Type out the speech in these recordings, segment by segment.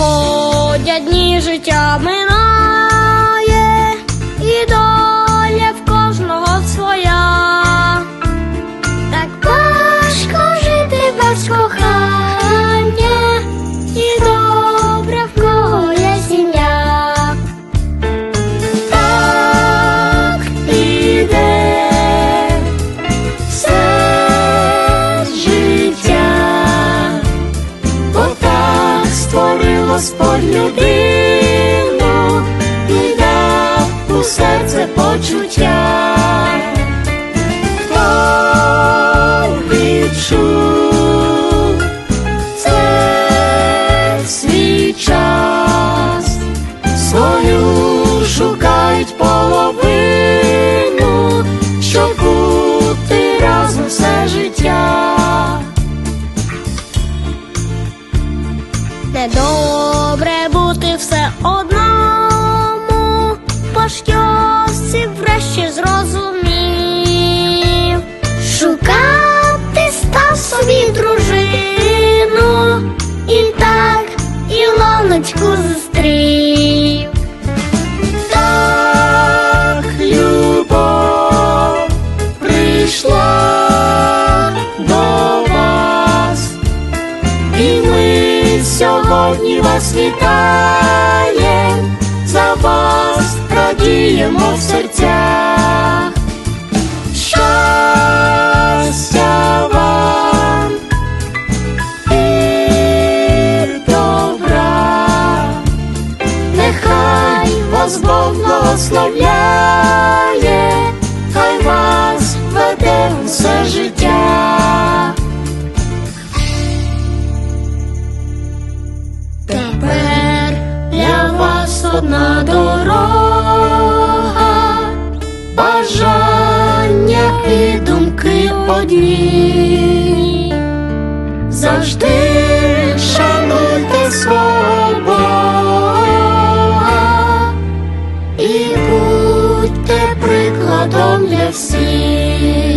проходять дні життя минають. Господь людину і дав у серце почуття. Хто відчув це свій час, свою шукають половину, щоб бути разом все життя. Недобре вітаєм, за вас радіємо в серцях. Щастя вам і добра, нехай вас Бог благословляє, хай вас веде все життя. Одна дорога, бажання і думки одні. Завжди шануйте свого Бога і будьте прикладом для всіх.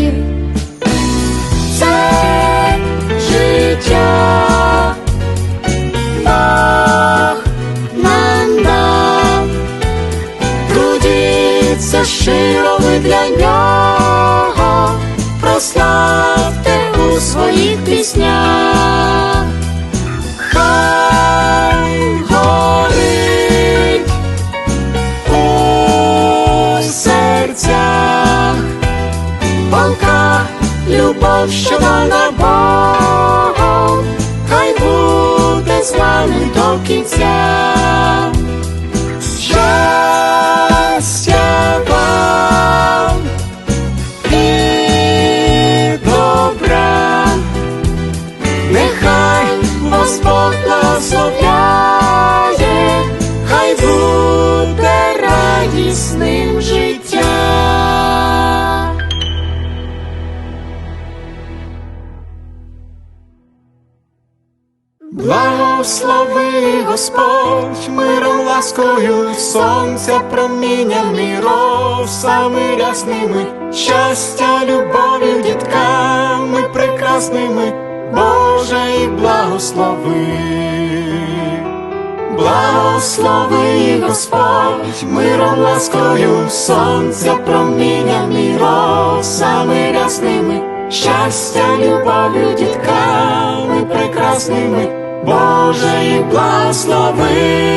Піснях, хай горить у серцях, полка любов, що дана Богом, хай буде з вами до кінця. Благослови Господь миром ласкою, сонця промінням міров, саме рясними, щастя, любов'ю, дітками прекрасними, Боже і благослови. Благослови Господь миром ласкою, сонця промінням міров, саме рясними, щастя, любов'ю, дітками прекрасними, Боже, і благослови.